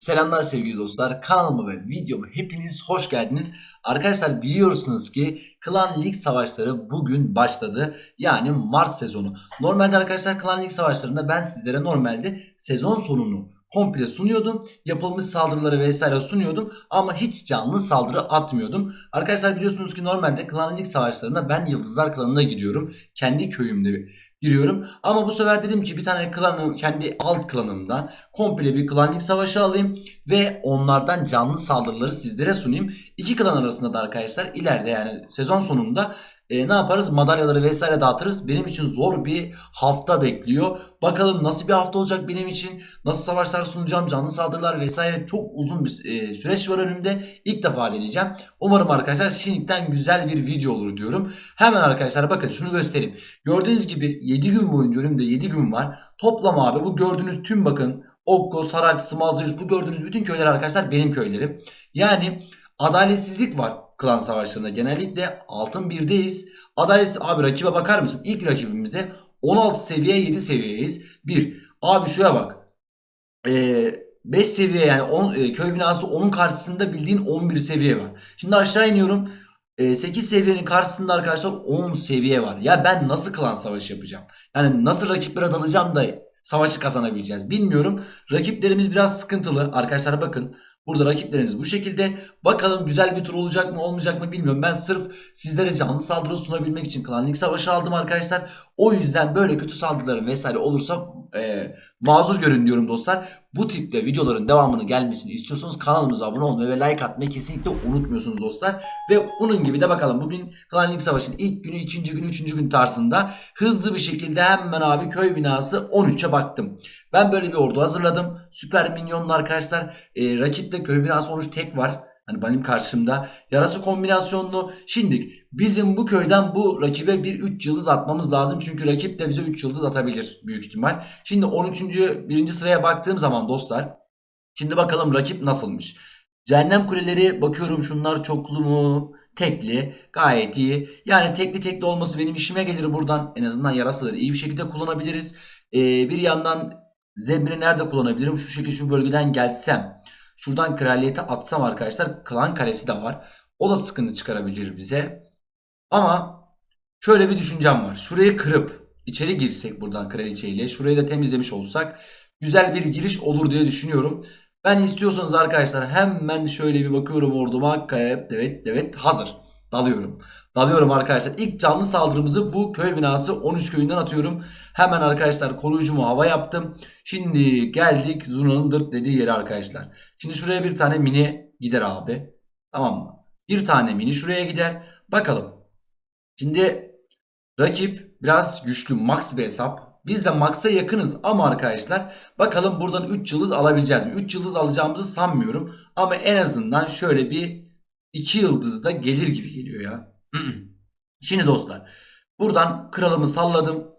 Selamlar sevgili dostlar. Kanalıma ve videoma hepiniz hoş geldiniz. Arkadaşlar biliyorsunuz ki Klan Lig Savaşları bugün başladı. Yani Mart sezonu. Normalde arkadaşlar Klan Lig Savaşlarında ben sizlere normalde sezon sonunu komple sunuyordum. Yapılmış saldırıları vesaire sunuyordum. Ama hiç canlı saldırı atmıyordum. Arkadaşlar biliyorsunuz ki normalde Klan Lig Savaşlarında ben Yıldızlar Klanı'na gidiyorum. Kendi köyümde giriyorum. Ama bu sefer dedim ki bir tane klanı kendi alt klanımdan komple bir klanlık savaşı alayım ve onlardan canlı saldırıları sizlere sunayım. İki klan arasında da arkadaşlar ileride yani sezon sonunda e, ne yaparız? Madalyaları vesaire dağıtırız. Benim için zor bir hafta bekliyor. Bakalım nasıl bir hafta olacak benim için? Nasıl savaşlar sunacağım? Canlı saldırılar vesaire çok uzun bir e, süreç var önümde. İlk defa deneyeceğim. Umarım arkadaşlar şimdiden güzel bir video olur diyorum. Hemen arkadaşlar bakın şunu göstereyim. Gördüğünüz gibi 7 gün boyunca önümde 7 gün var. Toplam abi bu gördüğünüz tüm bakın Okko, Saraç, Smalzayus bu gördüğünüz bütün köyler arkadaşlar benim köylerim. Yani adaletsizlik var klan savaşlarında. Genellikle altın birdeyiz. Adaletsiz abi rakibe bakar mısın? İlk rakibimize 16 seviye 7 seviyeyiz. Bir. Abi şuraya bak. Ee, 5 seviye yani 10, e, köy binası onun karşısında bildiğin 11 seviye var. Şimdi aşağı iniyorum. 8 seviyenin karşısında arkadaşlar 10 seviye var. Ya ben nasıl klan savaşı yapacağım? Yani nasıl rakiplere dalacağım da savaşı kazanabileceğiz bilmiyorum. Rakiplerimiz biraz sıkıntılı. Arkadaşlar bakın burada rakiplerimiz bu şekilde. Bakalım güzel bir tur olacak mı olmayacak mı bilmiyorum. Ben sırf sizlere canlı saldırı sunabilmek için klanlık savaşı aldım arkadaşlar. O yüzden böyle kötü saldırıların vesaire olursa e, mazur görün diyorum dostlar. Bu tipte videoların devamını gelmesini istiyorsanız kanalımıza abone olmayı ve like atmayı kesinlikle unutmuyorsunuz dostlar. Ve bunun gibi de bakalım bugün Klan Lig Savaşı'nın ilk günü, ikinci günü, üçüncü gün tarzında hızlı bir şekilde hemen abi köy binası 13'e baktım. Ben böyle bir ordu hazırladım. Süper minyonlu arkadaşlar. E, rakipte köy binası 13 tek var. Hani benim karşımda. Yarası kombinasyonlu. Şimdi bizim bu köyden bu rakibe bir 3 yıldız atmamız lazım. Çünkü rakip de bize 3 yıldız atabilir büyük ihtimal. Şimdi 13. birinci sıraya baktığım zaman dostlar. Şimdi bakalım rakip nasılmış. Cehennem kuleleri bakıyorum şunlar çoklu mu? Tekli. Gayet iyi. Yani tekli tekli olması benim işime gelir buradan. En azından yarasaları iyi bir şekilde kullanabiliriz. Ee, bir yandan zebri nerede kullanabilirim? Şu şekilde şu bölgeden gelsem. Şuradan kraliyete atsam arkadaşlar klan kalesi de var. O da sıkıntı çıkarabilir bize. Ama şöyle bir düşüncem var. Şurayı kırıp içeri girsek buradan kraliçeyle şurayı da temizlemiş olsak güzel bir giriş olur diye düşünüyorum. Ben istiyorsanız arkadaşlar hemen şöyle bir bakıyorum orduma. Evet evet hazır. Dalıyorum. Dalıyorum arkadaşlar. İlk canlı saldırımızı bu köy binası 13 köyünden atıyorum. Hemen arkadaşlar koruyucumu hava yaptım. Şimdi geldik Zuna'nın dırt dediği yere arkadaşlar. Şimdi şuraya bir tane mini gider abi. Tamam mı? Bir tane mini şuraya gider. Bakalım. Şimdi rakip biraz güçlü. Max bir hesap. Biz de Max'a yakınız ama arkadaşlar bakalım buradan 3 yıldız alabileceğiz mi? 3 yıldız alacağımızı sanmıyorum. Ama en azından şöyle bir 2 yıldız da gelir gibi geliyor ya. Şimdi dostlar buradan kralımı salladım.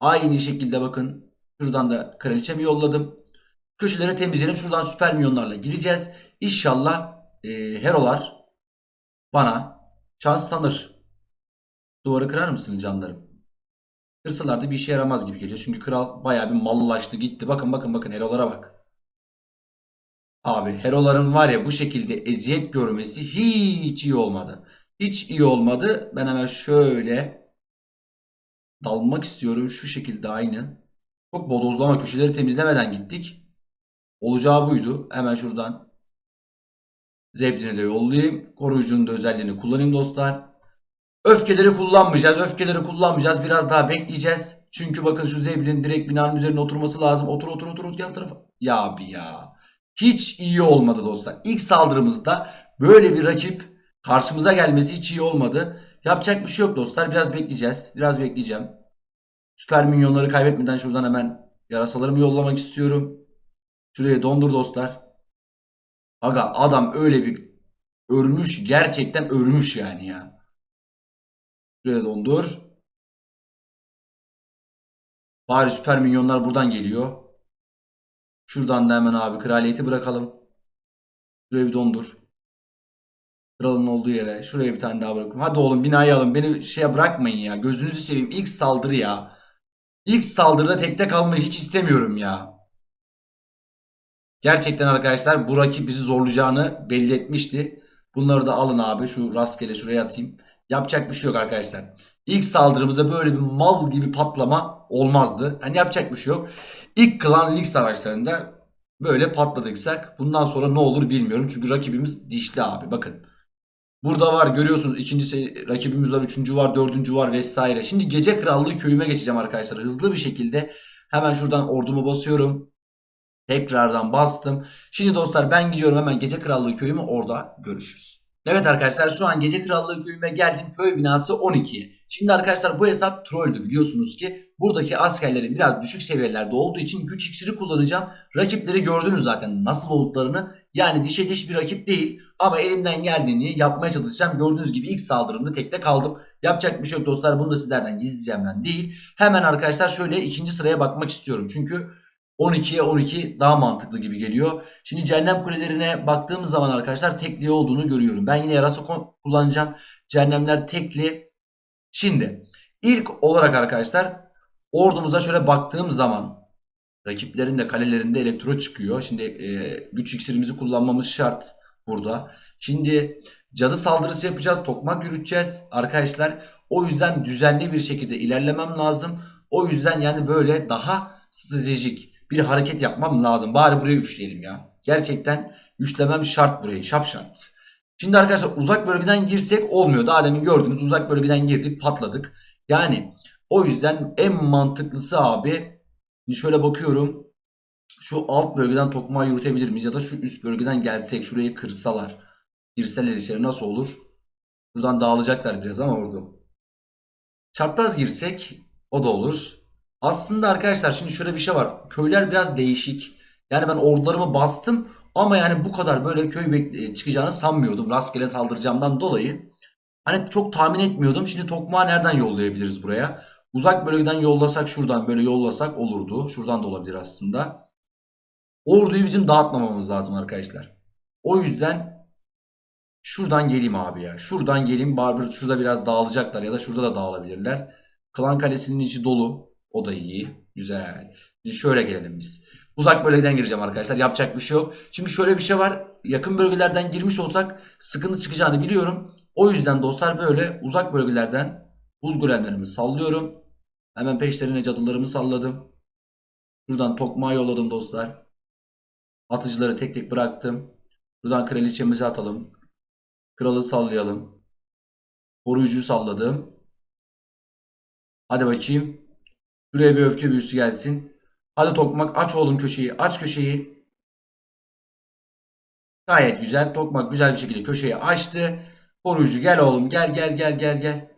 Aynı şekilde bakın şuradan da kraliçemi yolladım. Köşeleri temizleyelim. Şuradan süper milyonlarla gireceğiz. İnşallah e, herolar bana şans tanır. Duvarı kırar mısın canlarım? Kırsalar da bir işe yaramaz gibi geliyor. Çünkü kral bayağı bir mallaştı gitti. Bakın bakın bakın herolara bak. Abi heroların var ya bu şekilde eziyet görmesi hiç iyi olmadı. Hiç iyi olmadı. Ben hemen şöyle dalmak istiyorum. Şu şekilde aynı. Çok bodozlama köşeleri temizlemeden gittik. Olacağı buydu. Hemen şuradan Zebdin'i de yollayayım. Koruyucunun da özelliğini kullanayım dostlar. Öfkeleri kullanmayacağız. Öfkeleri kullanmayacağız. Biraz daha bekleyeceğiz. Çünkü bakın şu Zebdin'in direkt binanın üzerine oturması lazım. Otur otur otur otur yan tarafa. Ya abi ya. Hiç iyi olmadı dostlar. İlk saldırımızda böyle bir rakip karşımıza gelmesi hiç iyi olmadı. Yapacak bir şey yok dostlar. Biraz bekleyeceğiz. Biraz bekleyeceğim. Süper minyonları kaybetmeden şuradan hemen yarasalarımı yollamak istiyorum. Şuraya dondur dostlar. Aga adam öyle bir örmüş. Gerçekten örmüş yani ya. Şuraya dondur. Bari süper minyonlar buradan geliyor. Şuradan da hemen abi kraliyeti bırakalım. Şuraya bir dondur. Kralın olduğu yere. Şuraya bir tane daha bırakalım. Hadi oğlum binayı alın. Beni şeye bırakmayın ya. Gözünüzü seveyim. İlk saldırı ya. İlk saldırıda tekte kalmayı hiç istemiyorum ya. Gerçekten arkadaşlar bu rakip bizi zorlayacağını belli etmişti. Bunları da alın abi. Şu rastgele şuraya atayım. Yapacak bir şey yok arkadaşlar. İlk saldırımızda böyle bir mal gibi patlama olmazdı. Hani yapacak bir şey yok. İlk klan lig savaşlarında böyle patladıysak bundan sonra ne olur bilmiyorum. Çünkü rakibimiz dişli abi. Bakın. Burada var görüyorsunuz ikinci rakibimiz var, üçüncü var, dördüncü var vesaire. Şimdi gece krallığı köyüme geçeceğim arkadaşlar. Hızlı bir şekilde hemen şuradan ordumu basıyorum. Tekrardan bastım. Şimdi dostlar ben gidiyorum hemen gece krallığı köyüme orada görüşürüz. Evet arkadaşlar şu an gece krallığı köyüme geldim. Köy binası 12'ye. Şimdi arkadaşlar bu hesap trolldü biliyorsunuz ki. Buradaki askerlerin biraz düşük seviyelerde olduğu için güç iksiri kullanacağım. Rakipleri gördünüz zaten nasıl olduklarını. Yani dişe diş bir rakip değil. Ama elimden geldiğini yapmaya çalışacağım. Gördüğünüz gibi ilk saldırımda tekte kaldım. Yapacak bir şey yok dostlar. Bunu da sizlerden gizleyeceğimden değil. Hemen arkadaşlar şöyle ikinci sıraya bakmak istiyorum. Çünkü 12'ye 12 daha mantıklı gibi geliyor. Şimdi cehennem kulelerine baktığımız zaman arkadaşlar tekli olduğunu görüyorum. Ben yine yarasa kullanacağım. Cehennemler tekli. Şimdi ilk olarak arkadaşlar ordumuza şöyle baktığım zaman rakiplerin de kalelerinde elektro çıkıyor. Şimdi e, güç iksirimizi kullanmamız şart burada. Şimdi cadı saldırısı yapacağız. Tokmak yürüteceğiz arkadaşlar. O yüzden düzenli bir şekilde ilerlemem lazım. O yüzden yani böyle daha stratejik bir hareket yapmam lazım. Bari burayı üçleyelim ya. Gerçekten üçlemem şart burayı. Şap şart. Şimdi arkadaşlar uzak bölgeden girsek olmuyor. Daha demin gördünüz uzak bölgeden girdik patladık. Yani o yüzden en mantıklısı abi şöyle bakıyorum. Şu alt bölgeden tokmağı yürütebilir miyiz? Ya da şu üst bölgeden gelsek şurayı kırsalar. Girseler içeri nasıl olur? Buradan dağılacaklar biraz ama orada. Çapraz girsek o da olur. Aslında arkadaşlar şimdi şöyle bir şey var. Köyler biraz değişik. Yani ben ordularımı bastım ama yani bu kadar böyle köy bek- çıkacağını sanmıyordum. Rastgele saldıracağımdan dolayı. Hani çok tahmin etmiyordum. Şimdi tokmağı nereden yollayabiliriz buraya? Uzak bölgeden yollasak şuradan böyle yollasak olurdu. Şuradan da olabilir aslında. Orduyu bizim dağıtmamamız lazım arkadaşlar. O yüzden şuradan geleyim abi ya. Şuradan geleyim. Barber şurada biraz dağılacaklar ya da şurada da dağılabilirler. Klan kalesinin içi dolu. O da iyi. Güzel. Şimdi şöyle gelelim biz. Uzak bölgeden gireceğim arkadaşlar. Yapacak bir şey yok. Çünkü şöyle bir şey var. Yakın bölgelerden girmiş olsak sıkıntı çıkacağını biliyorum. O yüzden dostlar böyle uzak bölgelerden buz golemlerimi sallıyorum. Hemen peşlerine cadılarımı salladım. Buradan tokmağı yolladım dostlar. Atıcıları tek tek bıraktım. Buradan kraliçemizi atalım. Kralı sallayalım. Koruyucuyu salladım. Hadi bakayım. Şuraya bir öfke büyüsü gelsin. Hadi tokmak aç oğlum köşeyi. Aç köşeyi. Gayet güzel. Tokmak güzel bir şekilde köşeyi açtı. Koruyucu gel oğlum gel gel gel gel gel.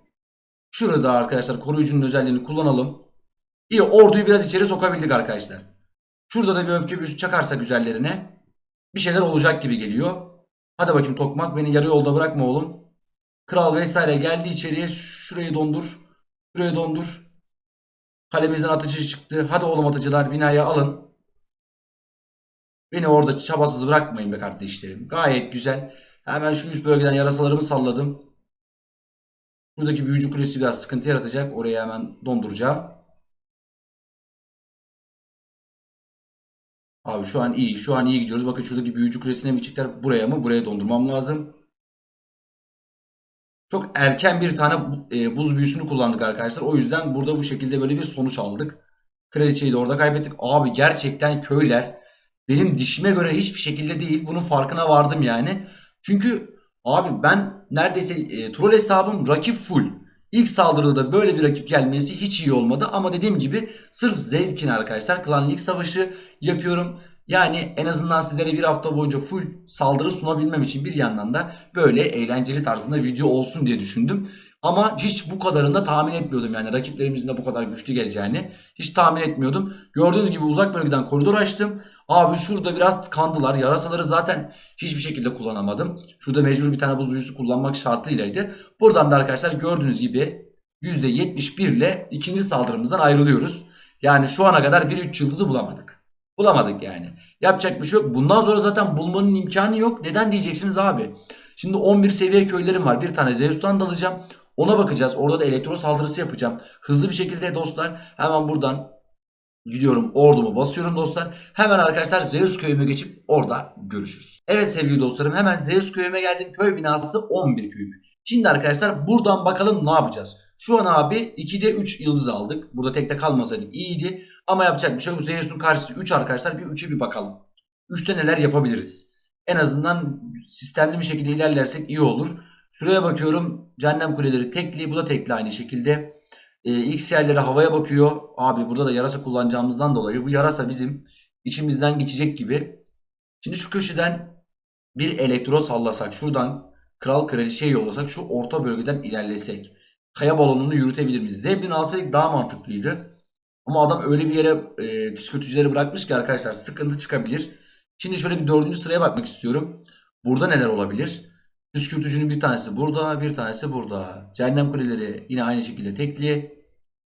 Şurada arkadaşlar koruyucunun özelliğini kullanalım. İyi orduyu biraz içeri sokabildik arkadaşlar. Şurada da bir öfke büyüsü çakarsak üzerlerine bir şeyler olacak gibi geliyor. Hadi bakayım Tokmak beni yarı yolda bırakma oğlum. Kral vesaire geldi içeriye şurayı dondur. Şurayı dondur. Kalemizden atıcı çıktı. Hadi oğlum atıcılar binaya alın. Beni orada çabasız bırakmayın be kardeşlerim. Gayet güzel. Hemen şu üst bölgeden yarasalarımı salladım. Buradaki büyücü kulesi biraz sıkıntı yaratacak. Orayı hemen donduracağım. Abi şu an iyi. Şu an iyi gidiyoruz. Bakın şuradaki büyücü kulesine mi çıktılar? Buraya mı? Buraya dondurmam lazım. Çok erken bir tane e, buz büyüsünü kullandık arkadaşlar. O yüzden burada bu şekilde böyle bir sonuç aldık. Kraliçeyi de orada kaybettik. Abi gerçekten köyler benim dişime göre hiçbir şekilde değil. Bunun farkına vardım yani. Çünkü abi ben neredeyse e, troll hesabım rakip full. İlk saldırıda da böyle bir rakip gelmesi hiç iyi olmadı. Ama dediğim gibi sırf zevkine arkadaşlar Klan Lig Savaşı yapıyorum. Yani en azından sizlere bir hafta boyunca full saldırı sunabilmem için bir yandan da böyle eğlenceli tarzında video olsun diye düşündüm. Ama hiç bu kadarını da tahmin etmiyordum yani rakiplerimizin de bu kadar güçlü geleceğini hiç tahmin etmiyordum. Gördüğünüz gibi uzak bölgeden koridor açtım. Abi şurada biraz tıkandılar. Yarasaları zaten hiçbir şekilde kullanamadım. Şurada mecbur bir tane buz büyüsü kullanmak şartıylaydı. Buradan da arkadaşlar gördüğünüz gibi %71 ile ikinci saldırımızdan ayrılıyoruz. Yani şu ana kadar bir 3 yıldızı bulamadık. Bulamadık yani. Yapacak bir şey yok. Bundan sonra zaten bulmanın imkanı yok. Neden diyeceksiniz abi? Şimdi 11 seviye köylerim var. Bir tane Zeus'tan dalacağım. Ona bakacağız. Orada da elektro saldırısı yapacağım. Hızlı bir şekilde dostlar hemen buradan gidiyorum ordumu basıyorum dostlar. Hemen arkadaşlar Zeus köyüme geçip orada görüşürüz. Evet sevgili dostlarım hemen Zeus köyüme geldim. Köy binası 11 köyüm. Şimdi arkadaşlar buradan bakalım ne yapacağız. Şu an abi 2'de 3 yıldız aldık. Burada tekte kalmasaydık iyiydi. Ama yapacak bir şey yok. Zeus'un karşısı 3 arkadaşlar. Bir 3'e bir bakalım. 3'te neler yapabiliriz? En azından sistemli bir şekilde ilerlersek iyi olur. Şuraya bakıyorum. Cehennem kuleleri tekli. Bu da tekli aynı şekilde. Ee, X yerleri havaya bakıyor. Abi burada da yarasa kullanacağımızdan dolayı bu yarasa bizim içimizden geçecek gibi. Şimdi şu köşeden bir elektro sallasak. Şuradan kral kraliçeye yollasak. Şu orta bölgeden ilerlesek. Kaya balonunu yürütebilir miyiz? Zeblin alsaydık daha mantıklıydı. Ama adam öyle bir yere e, püskürtücüleri bırakmış ki arkadaşlar sıkıntı çıkabilir. Şimdi şöyle bir dördüncü sıraya bakmak istiyorum. Burada neler olabilir? Püskürtücünün bir tanesi burada, bir tanesi burada. Cehennem kuleleri yine aynı şekilde tekli.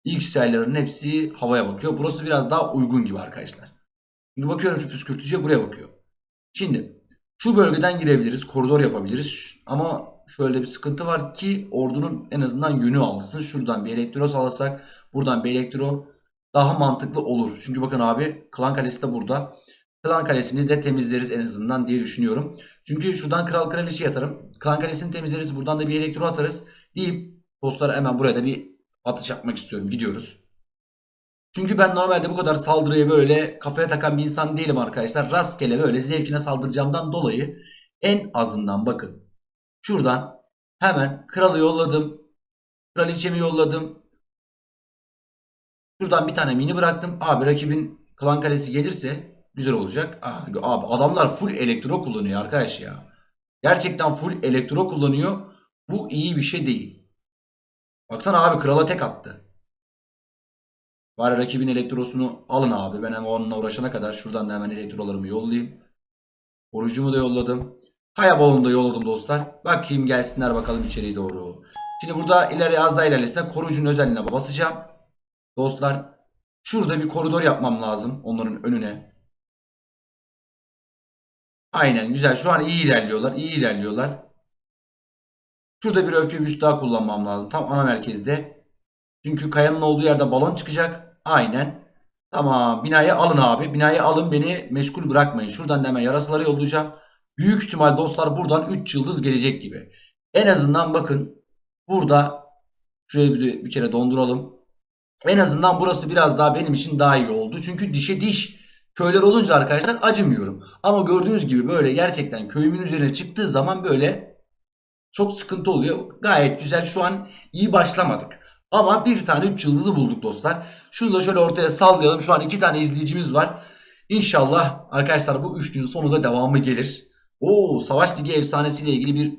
X yayların hepsi havaya bakıyor. Burası biraz daha uygun gibi arkadaşlar. Şimdi bakıyorum şu püskürtücüye buraya bakıyor. Şimdi şu bölgeden girebiliriz. Koridor yapabiliriz. Ama şöyle bir sıkıntı var ki ordunun en azından yönü alsın. Şuradan bir elektro sağlasak. Buradan bir elektro daha mantıklı olur. Çünkü bakın abi Klan Kalesi de burada. Klan Kalesi'ni de temizleriz en azından diye düşünüyorum. Çünkü şuradan Kral Kraliçe yatarım. Klan Kalesi'ni temizleriz. Buradan da bir elektro atarız. Deyip dostlar hemen buraya da bir atış yapmak istiyorum. Gidiyoruz. Çünkü ben normalde bu kadar saldırıya böyle kafaya takan bir insan değilim arkadaşlar. Rastgele böyle zevkine saldıracağımdan dolayı en azından bakın. Şuradan hemen kralı yolladım. Kraliçemi yolladım. Şuradan bir tane mini bıraktım. Abi rakibin klan kalesi gelirse güzel olacak. Aa, Abi adamlar full elektro kullanıyor arkadaş ya. Gerçekten full elektro kullanıyor. Bu iyi bir şey değil. Baksana abi krala tek attı. Bari rakibin elektrosunu alın abi. Ben hemen onunla uğraşana kadar şuradan da hemen elektrolarımı yollayayım. Orucumu da yolladım. Kaya balonu da yolladım dostlar. Bakayım gelsinler bakalım içeriye doğru. Şimdi burada ileri az daha ilerlesinler. Koruyucunun özelliğine basacağım. Dostlar şurada bir koridor yapmam lazım onların önüne. Aynen güzel. Şu an iyi ilerliyorlar. iyi ilerliyorlar. Şurada bir öfke büyüsü daha kullanmam lazım. Tam ana merkezde. Çünkü kayanın olduğu yerde balon çıkacak. Aynen. Tamam. Binayı alın abi. Binayı alın. Beni meşgul bırakmayın. Şuradan da hemen yarasaları yollayacağım. Büyük ihtimal dostlar buradan 3 yıldız gelecek gibi. En azından bakın. Burada şurayı bir, bir kere donduralım. En azından burası biraz daha benim için daha iyi oldu. Çünkü dişe diş köyler olunca arkadaşlar acımıyorum. Ama gördüğünüz gibi böyle gerçekten köyümün üzerine çıktığı zaman böyle çok sıkıntı oluyor. Gayet güzel. Şu an iyi başlamadık. Ama bir tane 3 yıldızı bulduk dostlar. Şunu da şöyle ortaya sallayalım. Şu an 2 tane izleyicimiz var. İnşallah arkadaşlar bu üçlünün sonu da devamı gelir. Oo Savaş Ligi efsanesiyle ilgili bir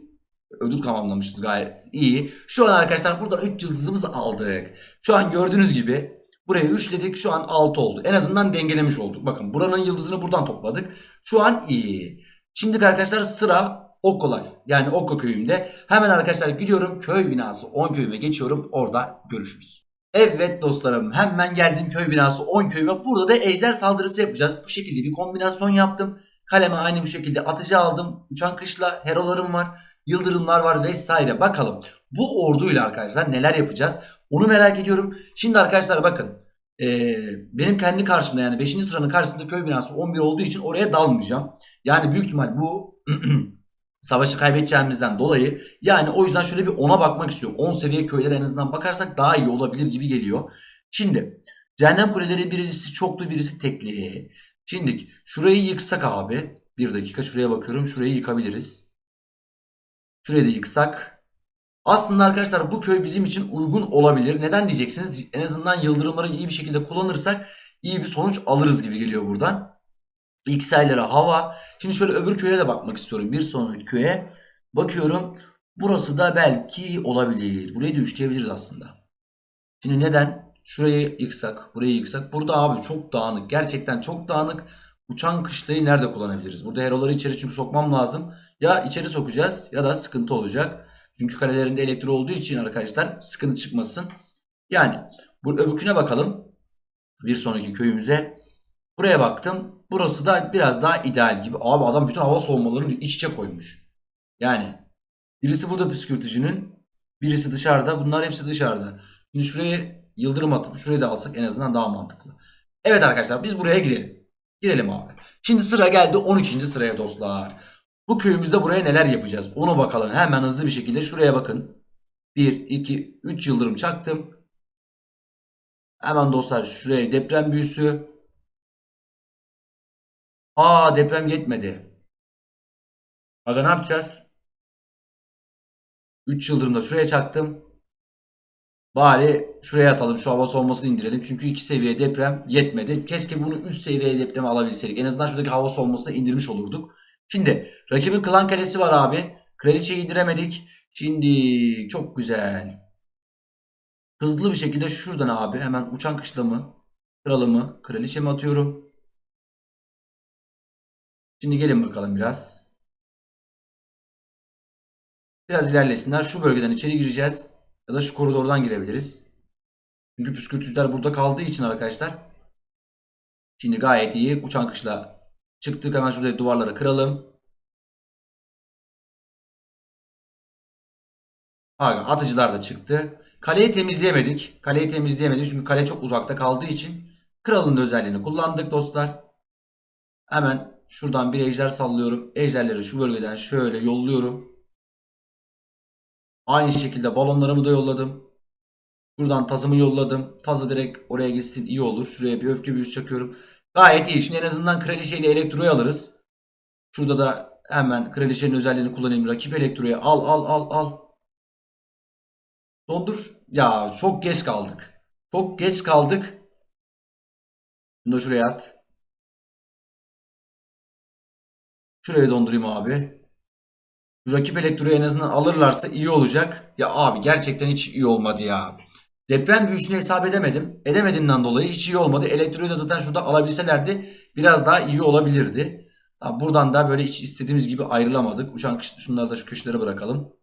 ödül tamamlamışız gayet iyi. Şu an arkadaşlar buradan 3 yıldızımızı aldık. Şu an gördüğünüz gibi burayı üçledik. Şu an 6 oldu. En azından dengelemiş olduk. Bakın buranın yıldızını buradan topladık. Şu an iyi. Şimdi arkadaşlar sıra Okko Life. Yani Okko köyümde. Hemen arkadaşlar gidiyorum köy binası 10 köyüme geçiyorum. Orada görüşürüz. Evet dostlarım hemen geldim köy binası 10 köyüme. Burada da ejder saldırısı yapacağız. Bu şekilde bir kombinasyon yaptım. Kaleme aynı bu şekilde atıcı aldım. Uçan kışla herolarım var. Yıldırımlar var vesaire. Bakalım bu orduyla arkadaşlar neler yapacağız. Onu merak ediyorum. Şimdi arkadaşlar bakın. Ee, benim kendi karşımda yani 5. sıranın karşısında köy binası 11 olduğu için oraya dalmayacağım. Yani büyük ihtimal bu savaşı kaybedeceğimizden dolayı yani o yüzden şöyle bir 10'a bakmak istiyorum. 10 seviye köylere en azından bakarsak daha iyi olabilir gibi geliyor. Şimdi cehennem kuleleri birisi çoklu birisi tekli. Şimdi şurayı yıksak abi. Bir dakika şuraya bakıyorum. Şurayı yıkabiliriz. Şurayı da yıksak. Aslında arkadaşlar bu köy bizim için uygun olabilir. Neden diyeceksiniz? En azından yıldırımları iyi bir şekilde kullanırsak iyi bir sonuç alırız gibi geliyor buradan. XL'lere hava. Şimdi şöyle öbür köye de bakmak istiyorum. Bir sonraki köye. Bakıyorum. Burası da belki olabilir. Burayı da üçleyebiliriz aslında. Şimdi neden? Şurayı yıksak, burayı yıksak. Burada abi çok dağınık. Gerçekten çok dağınık. Uçan kışlayı nerede kullanabiliriz? Burada heroları içeri çünkü sokmam lazım. Ya içeri sokacağız ya da sıkıntı olacak. Çünkü kalelerinde elektro olduğu için arkadaşlar sıkıntı çıkmasın. Yani bu öbürküne bakalım. Bir sonraki köyümüze. Buraya baktım. Burası da biraz daha ideal gibi. Abi adam bütün hava soğumalarını iç içe koymuş. Yani birisi burada püskürtücünün, birisi dışarıda. Bunlar hepsi dışarıda. Şimdi şuraya yıldırım atıp şurayı da alsak en azından daha mantıklı. Evet arkadaşlar biz buraya girelim. Girelim abi. Şimdi sıra geldi 12. sıraya dostlar. Bu köyümüzde buraya neler yapacağız? Onu bakalım. Hemen hızlı bir şekilde şuraya bakın. 1, 2, 3 yıldırım çaktım. Hemen dostlar şuraya deprem büyüsü. Aa deprem yetmedi. Aga ne yapacağız? 3 yıldırımda şuraya çaktım. Bari şuraya atalım. Şu hava soğumasını indirelim. Çünkü 2 seviye deprem yetmedi. Keşke bunu 3 seviye depreme alabilseydik. En azından şuradaki hava soğumasını indirmiş olurduk. Şimdi rakibin klan kalesi var abi. Kraliçeyi indiremedik. Şimdi çok güzel. Hızlı bir şekilde şuradan abi hemen uçan kışlamı, kralımı, kraliçemi atıyorum. Şimdi gelin bakalım biraz. Biraz ilerlesinler. Şu bölgeden içeri gireceğiz. Ya da şu koridordan girebiliriz. Çünkü püskürtücüler burada kaldığı için arkadaşlar. Şimdi gayet iyi. Uçan kışla çıktık. Hemen şuradaki duvarları kıralım. Pardon atıcılar da çıktı. Kaleyi temizleyemedik. Kaleyi temizleyemedik çünkü kale çok uzakta kaldığı için kralın özelliğini kullandık dostlar. Hemen şuradan bir ejder sallıyorum. Ejderleri şu bölgeden şöyle yolluyorum. Aynı şekilde balonlarımı da yolladım. Buradan tazımı yolladım. Tazı direkt oraya gitsin iyi olur. Şuraya bir öfke büyüsü çakıyorum. Gayet iyi. Şimdi en azından kraliçeyle elektroyu alırız. Şurada da hemen kraliçenin özelliğini kullanayım. Rakip elektroyu al al al al. Dondur. Ya çok geç kaldık. Çok geç kaldık. Bunu da şuraya at. Şuraya dondurayım abi. Rakip elektroyu en azından alırlarsa iyi olacak. Ya abi gerçekten hiç iyi olmadı ya. Deprem büyüsünü hesap edemedim. Edemediğimden dolayı hiç iyi olmadı. Elektroyu da zaten şurada alabilselerdi biraz daha iyi olabilirdi. Buradan da böyle hiç istediğimiz gibi ayrılamadık. Uçan şunları da şu köşelere bırakalım.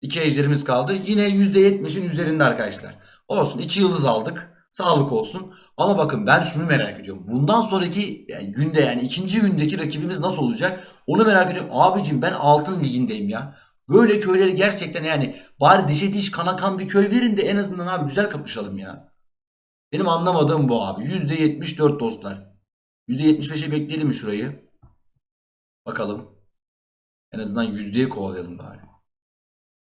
İki ejderimiz kaldı. Yine %70'in üzerinde arkadaşlar. Olsun iki yıldız aldık. Sağlık olsun. Ama bakın ben şunu merak ediyorum. Bundan sonraki yani günde yani ikinci gündeki rakibimiz nasıl olacak? Onu merak ediyorum. Abicim ben altın ligindeyim ya. Böyle köyleri gerçekten yani bari dişe diş kana kan bir köy verin de en azından abi güzel kapışalım ya. Benim anlamadığım bu abi. %74 dostlar. %75'e bekleyelim mi şurayı? Bakalım. En azından yüzdeye kovalayalım bari.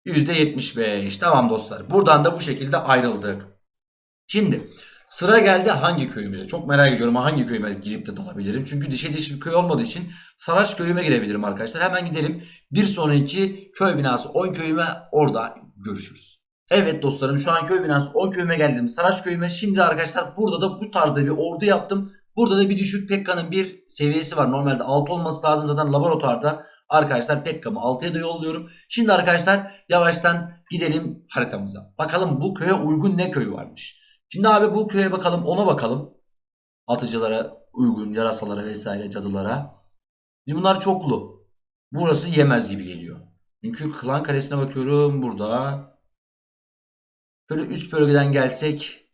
%75. Tamam dostlar. Buradan da bu şekilde ayrıldık. Şimdi sıra geldi hangi köyümüze? Çok merak ediyorum hangi köyüme girip de dalabilirim. Çünkü dişe diş bir köy olmadığı için Saraç köyüme girebilirim arkadaşlar. Hemen gidelim. Bir sonraki köy binası 10 köyüme orada görüşürüz. Evet dostlarım şu an köy binası 10 köyüme geldim. Saraç köyüme. Şimdi arkadaşlar burada da bu tarzda bir ordu yaptım. Burada da bir düşük Pekka'nın bir seviyesi var. Normalde 6 olması lazım zaten laboratuvarda. Arkadaşlar Pekka'mı 6'ya da yolluyorum. Şimdi arkadaşlar yavaştan gidelim haritamıza. Bakalım bu köye uygun ne köy varmış. Şimdi abi bu köye bakalım ona bakalım. Atıcılara uygun yarasalara vesaire cadılara. Şimdi bunlar çoklu. Burası yemez gibi geliyor. Çünkü klan kalesine bakıyorum burada. Şöyle üst bölgeden gelsek.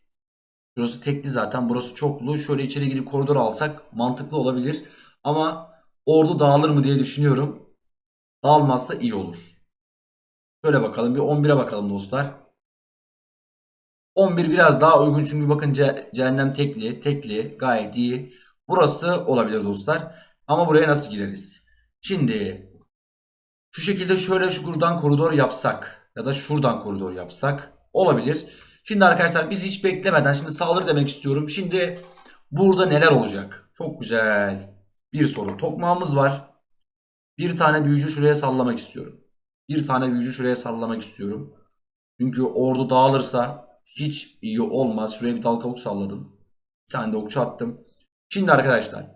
Burası tekli zaten. Burası çoklu. Şöyle içeri girip koridor alsak mantıklı olabilir. Ama ordu dağılır mı diye düşünüyorum. Dağılmazsa iyi olur. Şöyle bakalım. Bir 11'e bakalım dostlar. 11 biraz daha uygun çünkü bakın ce- cehennem tekli. Tekli gayet iyi. Burası olabilir dostlar. Ama buraya nasıl gireriz? Şimdi şu şekilde şöyle şuradan koridor yapsak ya da şuradan koridor yapsak olabilir. Şimdi arkadaşlar biz hiç beklemeden şimdi saldırı demek istiyorum. Şimdi burada neler olacak? Çok güzel. Bir soru. Tokmağımız var. Bir tane büyücü şuraya sallamak istiyorum. Bir tane büyücü şuraya sallamak istiyorum. Çünkü ordu dağılırsa hiç iyi olmaz. Şuraya bir dal kavuk salladım. Bir tane de okçu attım. Şimdi arkadaşlar.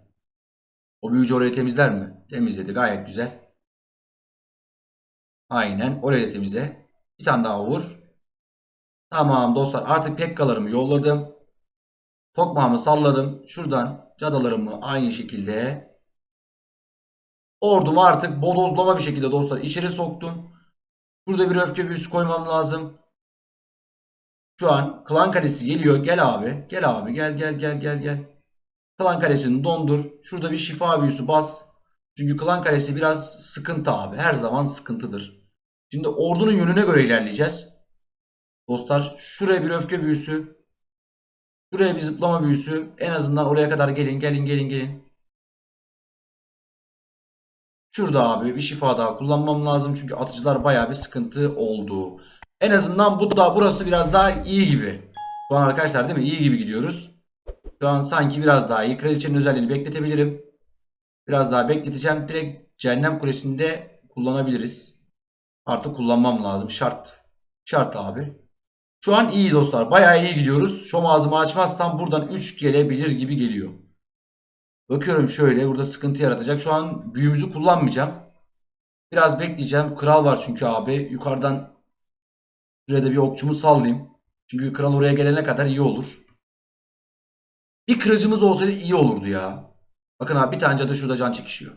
O büyücü orayı temizler mi? Temizledi. Gayet güzel. Aynen. Orayı da temizle. Bir tane daha vur. Tamam dostlar. Artık pekkalarımı yolladım. Tokmağımı salladım. Şuradan cadalarımı aynı şekilde ordumu artık bodozlama bir şekilde dostlar içeri soktum. Burada bir öfke büyüsü koymam lazım. Şu an klan kalesi geliyor. Gel abi. Gel abi. Gel gel gel gel gel. Klan kalesini dondur. Şurada bir şifa büyüsü bas. Çünkü klan kalesi biraz sıkıntı abi. Her zaman sıkıntıdır. Şimdi ordunun yönüne göre ilerleyeceğiz. Dostlar şuraya bir öfke büyüsü. Buraya bir zıplama büyüsü. En azından oraya kadar gelin gelin gelin gelin. Şurada abi bir şifa daha kullanmam lazım. Çünkü atıcılar baya bir sıkıntı oldu. En azından bu da burası biraz daha iyi gibi. Şu an arkadaşlar değil mi? İyi gibi gidiyoruz. Şu an sanki biraz daha iyi. Kraliçenin özelliğini bekletebilirim. Biraz daha bekleteceğim. Direkt cehennem kulesinde kullanabiliriz. Artık kullanmam lazım. Şart. Şart abi. Şu an iyi dostlar. Bayağı iyi gidiyoruz. Şu ağzımı açmazsam buradan 3 gelebilir gibi geliyor. Bakıyorum şöyle. Burada sıkıntı yaratacak. Şu an büyümüzü kullanmayacağım. Biraz bekleyeceğim. Kral var çünkü abi. Yukarıdan şurada bir okçumu sallayayım. Çünkü kral oraya gelene kadar iyi olur. Bir kırıcımız olsaydı iyi olurdu ya. Bakın abi bir tane cadı şurada can çekişiyor.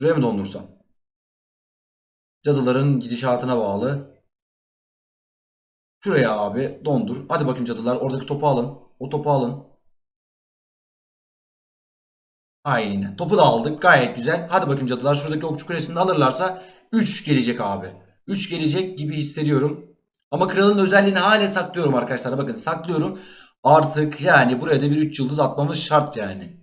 Şuraya mı dondursam? Cadıların gidişatına bağlı. Şuraya abi dondur. Hadi bakayım cadılar. Oradaki topu alın. O topu alın. Aynen. Topu da aldık. Gayet güzel. Hadi bakayım cadılar. Şuradaki okçu kulesini alırlarsa 3 gelecek abi. 3 gelecek gibi hissediyorum. Ama kralın özelliğini hala saklıyorum arkadaşlar. Bakın saklıyorum. Artık yani buraya da bir 3 yıldız atmamız şart yani.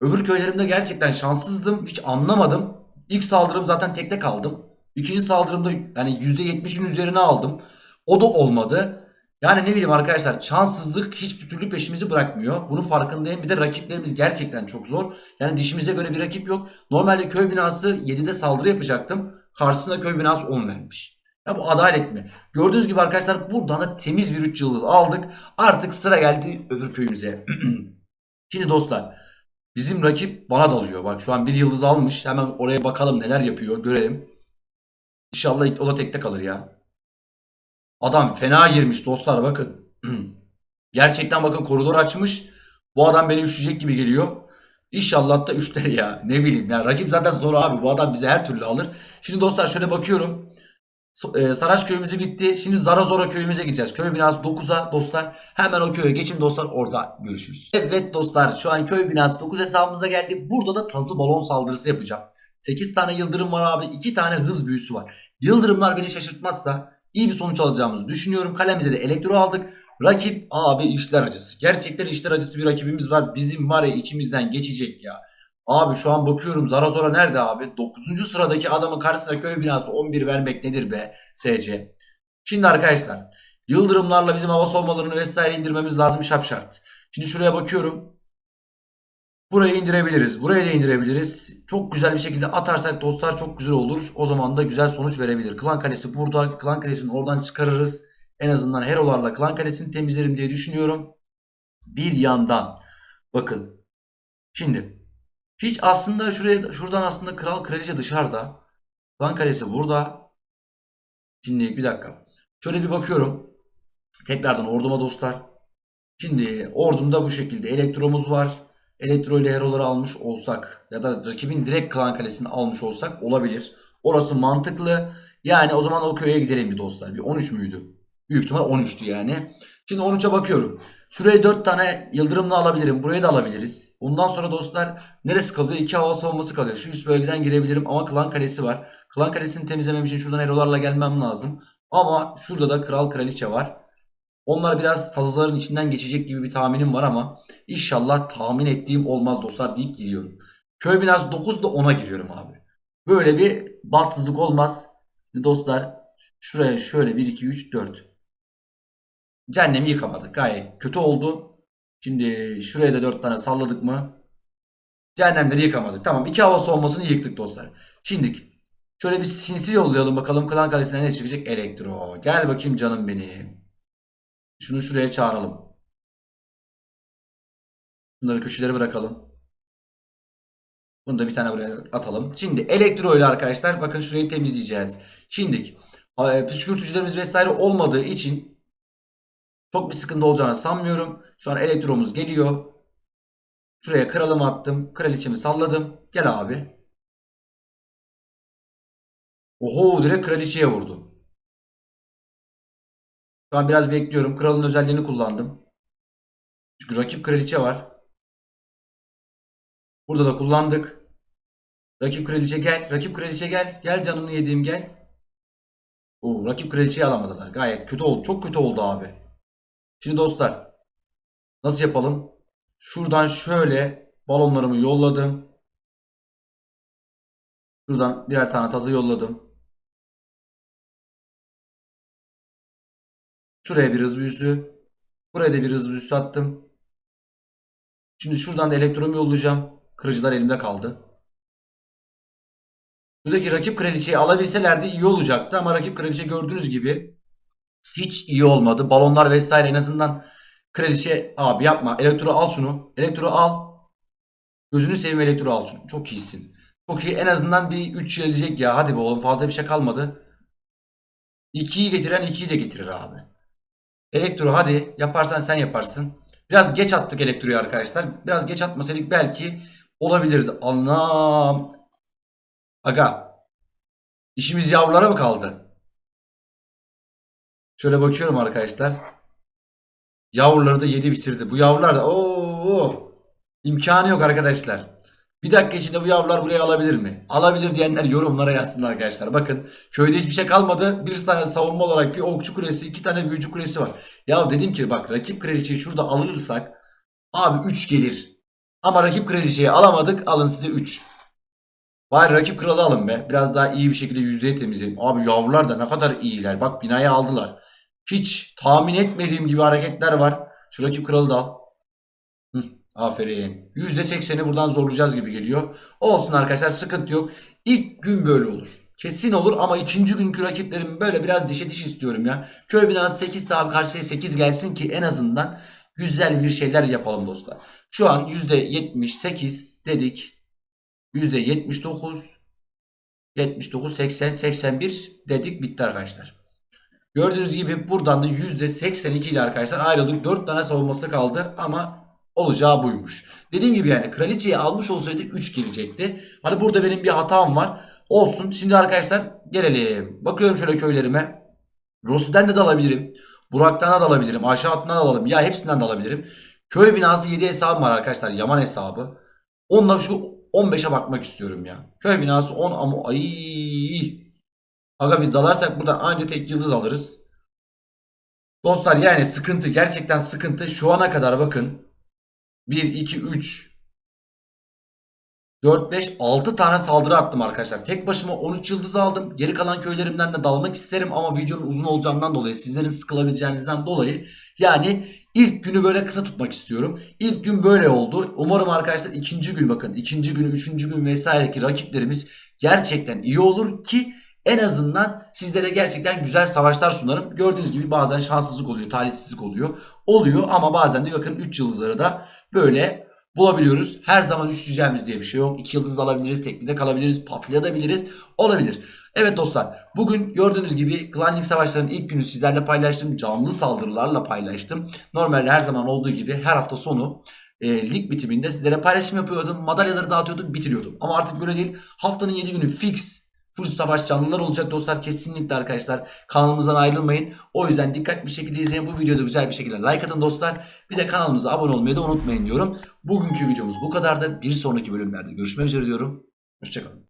Öbür köylerimde gerçekten şanssızdım. Hiç anlamadım. İlk saldırım zaten tekte kaldım. İkinci saldırımda yani %70'in üzerine aldım. O da olmadı. Yani ne bileyim arkadaşlar şanssızlık hiçbir türlü peşimizi bırakmıyor. Bunun farkındayım. Bir de rakiplerimiz gerçekten çok zor. Yani dişimize göre bir rakip yok. Normalde köy binası 7'de saldırı yapacaktım. Karşısında köy binası 10 vermiş. Ya bu adalet mi? Gördüğünüz gibi arkadaşlar buradan da temiz bir 3 yıldız aldık. Artık sıra geldi öbür köyümüze. Şimdi dostlar bizim rakip bana dalıyor. Bak şu an bir yıldız almış. Hemen oraya bakalım neler yapıyor görelim. İnşallah o da tekte kalır ya. Adam fena girmiş dostlar bakın. Gerçekten bakın koridor açmış. Bu adam beni üşüyecek gibi geliyor. İnşallah da üçler ya. Ne bileyim ya. Rakip zaten zor abi. Bu adam bizi her türlü alır. Şimdi dostlar şöyle bakıyorum. E, Saraç köyümüzü bitti. Şimdi Zara Zora köyümüze gideceğiz. Köy binası 9'a dostlar. Hemen o köye geçin dostlar. Orada görüşürüz. Evet dostlar şu an köy binası 9 hesabımıza geldi. Burada da tazı balon saldırısı yapacağım. 8 tane yıldırım var abi. 2 tane hız büyüsü var. Yıldırımlar beni şaşırtmazsa iyi bir sonuç alacağımızı düşünüyorum. Kalemize de elektro aldık. Rakip abi işler acısı. Gerçekten işler acısı bir rakibimiz var. Bizim var ya içimizden geçecek ya. Abi şu an bakıyorum Zara Zora nerede abi? 9. sıradaki adamın karşısına köy binası 11 vermek nedir be SC. Şimdi arkadaşlar yıldırımlarla bizim hava savunmalarını vesaire indirmemiz lazım şart. Şimdi şuraya bakıyorum. Burayı indirebiliriz. Burayı da indirebiliriz. Çok güzel bir şekilde atarsak dostlar çok güzel olur. O zaman da güzel sonuç verebilir. Klan Kalesi burada. Klan Kalesi'ni oradan çıkarırız. En azından herolarla Klan Kalesi'ni temizlerim diye düşünüyorum. Bir yandan bakın. Şimdi hiç aslında şuraya şuradan aslında kral kraliçe dışarıda. Klan Kalesi burada. Şimdi bir dakika. Şöyle bir bakıyorum. Tekrardan orduma dostlar. Şimdi ordumda bu şekilde elektromuz var. Elektro ile heroları almış olsak ya da rakibin direkt klan kalesini almış olsak olabilir. Orası mantıklı. Yani o zaman o köye gidelim bir dostlar. Bir 13 müydü? Büyük ihtimal 13'tü yani. Şimdi 13'e bakıyorum. Şuraya 4 tane yıldırımla alabilirim. Burayı da alabiliriz. Ondan sonra dostlar neresi kalıyor? 2 hava savunması kalıyor. Şu üst bölgeden girebilirim ama klan kalesi var. Klan kalesini temizlemem için şuradan herolarla gelmem lazım. Ama şurada da kral kraliçe var. Onlar biraz tazıların içinden geçecek gibi bir tahminim var ama inşallah tahmin ettiğim olmaz dostlar deyip gidiyorum. Köy binası 9 da 10'a giriyorum abi. Böyle bir bassızlık olmaz. Dostlar şuraya şöyle 1 2 3 4. Cehennemi yıkamadık. Gayet kötü oldu. Şimdi şuraya da 4 tane salladık mı? Cehennemleri yıkamadık. Tamam 2 hava soğumasını yıktık dostlar. Şimdi şöyle bir sinsi yollayalım bakalım. Klan Kalesi'ne ne çıkacak? Elektro. Gel bakayım canım benim. Şunu şuraya çağıralım. Bunları köşelere bırakalım. Bunu da bir tane buraya atalım. Şimdi elektro ile arkadaşlar bakın şurayı temizleyeceğiz. Şimdi e, püskürtücülerimiz vesaire olmadığı için çok bir sıkıntı olacağını sanmıyorum. Şu an elektromuz geliyor. Şuraya kralımı attım. Kraliçemi salladım. Gel abi. Oho direkt kraliçeye vurdu. Şu an biraz bekliyorum. Kralın özelliğini kullandım. Çünkü rakip kraliçe var. Burada da kullandık. Rakip kraliçe gel. Rakip kraliçe gel. Gel canını yediğim gel. Oo, rakip kraliçeyi alamadılar. Gayet kötü oldu. Çok kötü oldu abi. Şimdi dostlar nasıl yapalım? Şuradan şöyle balonlarımı yolladım. Şuradan birer tane tazı yolladım. Şuraya bir hız büyüsü. Buraya da bir hız büyüsü attım. Şimdi şuradan da elektromu yollayacağım. Kırıcılar elimde kaldı. Buradaki rakip kraliçeyi alabilselerdi iyi olacaktı ama rakip kraliçe gördüğünüz gibi hiç iyi olmadı. Balonlar vesaire en azından kraliçe abi yapma. Elektro al şunu. Elektro al. Gözünü seveyim elektro al şunu. Çok iyisin. Çok iyi. En azından bir 3 gelecek ya. Hadi be oğlum fazla bir şey kalmadı. 2'yi getiren 2'yi de getirir abi. Elektro hadi yaparsan sen yaparsın. Biraz geç attık elektroyu arkadaşlar. Biraz geç atmasaydık belki olabilirdi. Anlam. Aga. İşimiz yavrulara mı kaldı? Şöyle bakıyorum arkadaşlar. Yavruları da yedi bitirdi. Bu yavrular da ooo imkanı yok arkadaşlar. Bir dakika içinde bu yavrular buraya alabilir mi? Alabilir diyenler yorumlara yazsın arkadaşlar. Bakın köyde hiçbir şey kalmadı. Bir tane savunma olarak bir okçu kulesi, iki tane büyücü kulesi var. Ya dedim ki bak rakip kraliçeyi şurada alırsak abi 3 gelir. Ama rakip kraliçeyi alamadık. Alın size 3. Bari rakip kralı alın be. Biraz daha iyi bir şekilde yüzdeyi temizleyelim. Abi yavrular da ne kadar iyiler. Bak binayı aldılar. Hiç tahmin etmediğim gibi hareketler var. Şu rakip kralı da al. Aferin. %80'i buradan zorlayacağız gibi geliyor. Olsun arkadaşlar sıkıntı yok. İlk gün böyle olur. Kesin olur ama ikinci günkü rakiplerim böyle biraz dişe diş istiyorum ya. Köy binası 8 tabi karşıya 8 gelsin ki en azından güzel bir şeyler yapalım dostlar. Şu an %78 dedik. %79 79 80 81 dedik bitti arkadaşlar. Gördüğünüz gibi buradan da %82 ile arkadaşlar ayrıldık. 4 tane savunması kaldı ama olacağı buymuş. Dediğim gibi yani kraliçeyi almış olsaydık 3 gelecekti. Hani burada benim bir hatam var. Olsun. Şimdi arkadaşlar gelelim. Bakıyorum şöyle köylerime. Rossi'den de alabilirim. Burak'tan da alabilirim. Altından da alalım. Ya hepsinden de alabilirim. Köy binası 7 hesabım var arkadaşlar. Yaman hesabı. Onunla şu 15'e bakmak istiyorum ya. Köy binası 10 ama ay. Aga biz dalarsak buradan anca tek yıldız alırız. Dostlar yani sıkıntı gerçekten sıkıntı. Şu ana kadar bakın. 1, 2, 3, 4, 5, 6 tane saldırı attım arkadaşlar. Tek başıma 13 yıldız aldım. Geri kalan köylerimden de dalmak isterim ama videonun uzun olacağından dolayı sizlerin sıkılabileceğinizden dolayı yani ilk günü böyle kısa tutmak istiyorum. İlk gün böyle oldu. Umarım arkadaşlar ikinci gün bakın ikinci gün, üçüncü gün vesaire ki rakiplerimiz gerçekten iyi olur ki en azından sizlere gerçekten güzel savaşlar sunarım. Gördüğünüz gibi bazen şanssızlık oluyor, talihsizlik oluyor. Oluyor ama bazen de bakın 3 yıldızları da böyle bulabiliyoruz. Her zaman üçleyeceğimiz diye bir şey yok. 2 yıldız alabiliriz, teklide kalabiliriz, patlayabiliriz. Olabilir. Evet dostlar bugün gördüğünüz gibi League savaşlarının ilk günü sizlerle paylaştım. Canlı saldırılarla paylaştım. Normalde her zaman olduğu gibi her hafta sonu e, lig bitiminde sizlere paylaşım yapıyordum. Madalyaları dağıtıyordum, bitiriyordum. Ama artık böyle değil. Haftanın 7 günü fix Full savaş canlılar olacak dostlar kesinlikle arkadaşlar kanalımızdan ayrılmayın. O yüzden dikkatli bir şekilde izleyin bu videoda güzel bir şekilde like atın dostlar. Bir de kanalımıza abone olmayı da unutmayın diyorum. Bugünkü videomuz bu kadar da bir sonraki bölümlerde görüşmek üzere diyorum. Hoşçakalın.